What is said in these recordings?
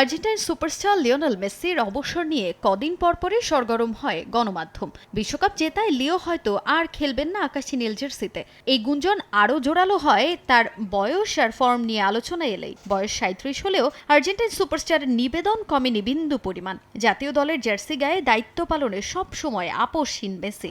Argentine superstar Lionel মেসির অবসর নিয়ে কদিন পরপরই সরগরম হয় গণমাধ্যম। বিশ্বকাপ জেতায় লিও হয়তো আর খেলবেন না আকাশি নীল জার্সিতে। এই গুঞ্জন আরও জোরালো হয় তার বয়স আর ফর্ম নিয়ে আলোচনা এলেই। বয়স সাঁত্রিশ হলেও আর্জেন্টাইন সুপারস্টারের নিবেদন কমেনি বিন্দু পরিমাণ। জাতীয় দলের জার্সি গায়ে দায়িত্ব পালনে সব সময় আপোষহীন মেসি।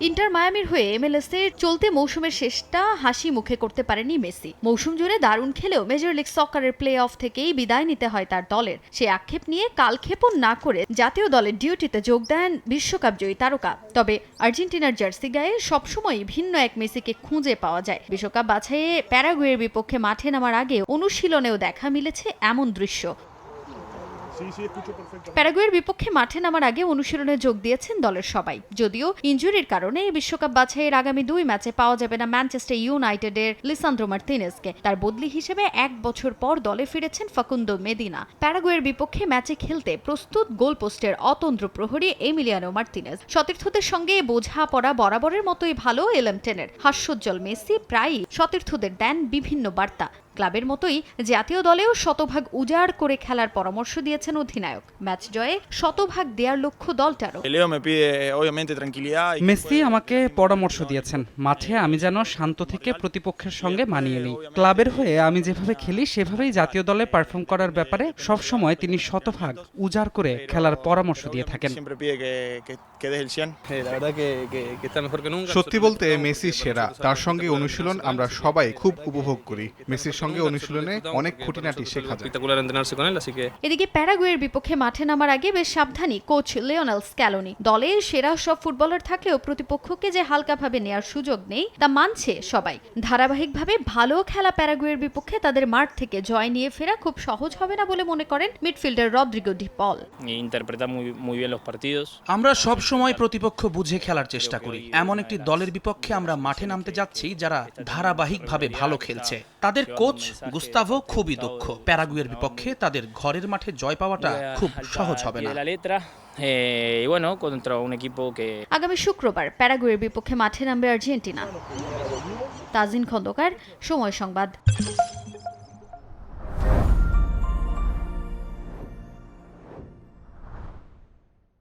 ইন্টার মায়ামির হয়ে এমএলএস এর চলতি মৌসুমের শেষটা হাসি মুখে করতে পারেনি মেসি। মৌসুম জুড়ে দারুণ খেলেও মেজর লিগ সকারের প্লে অফ থেকেই বিদায় নিতে হয় তার দলের। সে আক্ষেপ নিয়ে কালক্ষেপণ না করে জাতীয় দলের ডিউটিতে যোগ দেন বিশ্বকাপ জয়ী তারকা। তবে আর্জেন্টিনার জার্সি গায়ে সবসময় ভিন্ন এক মেসিকে খুঁজে পাওয়া যায়। বিশ্বকাপ বাছাইয়ে প্যারাগুয়ের বিপক্ষে মাঠে নামার আগে অনুশীলনেও দেখা মিলেছে এমন দৃশ্য। প্যারাগুয়ের বিপক্ষে মাঠে নামার আগে অনুশীলনে যোগ দিয়েছেন দলের সবাই। যদিও ইনজুরির কারণে এই বিশ্বকাপ বাছাইয়ের আগামী দুই ম্যাচে পাওয়া যাবে না ম্যানচেস্টার ইউনাইটেডের লিসান্দ্রো মার্তিনেসকে তার বদলি হিসেবে এক বছর পর দলে ফিরেছেন ফাকুন্দো মেদিনা। প্যারাগুয়ের বিপক্ষে ম্যাচে খেলতে প্রস্তুত গোলপোস্টের অতন্ত্র প্রহরী এমিলিয়ানো মার্তিনেজ সতীর্থদের সঙ্গে বোঝাপড়া বরাবরের মতোই ভালো এলএমটেনের হাস্যোজ্জ্বল মেসি, প্রায়ই সতীর্থদের দেন বিভিন্ন বার্তা। ক্লাবের মতোই জাতীয় দলেও শতভাগ উজাড় করে খেলার পরামর্শ দিয়েছেন অধিনায়ক। ম্যাচ জয়ে শতভাগ দেওয়ার লক্ষ্য দলটারও। মেসি আমাকে পরামর্শ দিয়েছেন মাঠে আমি যেন শান্ত থেকে প্রতিপক্ষের সঙ্গে মানিয়ে নিই। ক্লাবের হয়ে আমি যেভাবে খেলি সেভাবেই জাতীয় দলে পারফর্ম করার ব্যাপারে সবসময় তিনি শতভাগ উজাড় করে খেলার পরামর্শ দিয়ে থাকেন। Siempre pide que, que, que des el 100. La verdad que, que, que está mejor que nunca. সত্যি বলতে মেসি সেরা। তার সঙ্গে অনুশীলন আমরা সবাই খুব উপভোগ করি। মেসির সঙ্গে অনুশীলনে অনেক খুঁটিনাটি শেখা যায়। এদিকে প্যারাগুয়ের বিপক্ষে মাঠে নামার আগে বেশ সাবধানী কোচ লিওনেল স্ক্যালোনি। দলে সেরা সব ফুটবলার থাকলেও প্রতিপক্ষকে যে হালকাভাবে নেয়ার সুযোগ নেই তা মানছে সবাই। ধারাবাহিকভাবে ভালো খেলা প্যারাগুয়ের বিপক্ষে তাদের মাঠ থেকে জয় নিয়ে ফেরা খুব সহজ হবে না বলে মনে করেন মিডফিল্ডার রদ্রিগো ডি পল. আমরা সব সময় প্রতিপক্ষ বুঝে খেলার চেষ্টা করি। এমন একটি দলের বিপক্ষে আমরা মাঠে নামতে যাচ্ছি যারা ধারাবাহিকভাবে ভালো খেলছে। তাদের কোচ গুস্তাভো খুবই দক্ষ। প্যারাগুয়ের বিপক্ষে তাদের ঘরের মাঠে জয় পাওয়াটা খুব সহজ হবে না. Eh, আগামী শুক্রবার প্যারাগুয়ের বিপক্ষে মাঠে নামবে আর্জেন্টিনা। তাজিন খন্দকার সময় সংবাদ।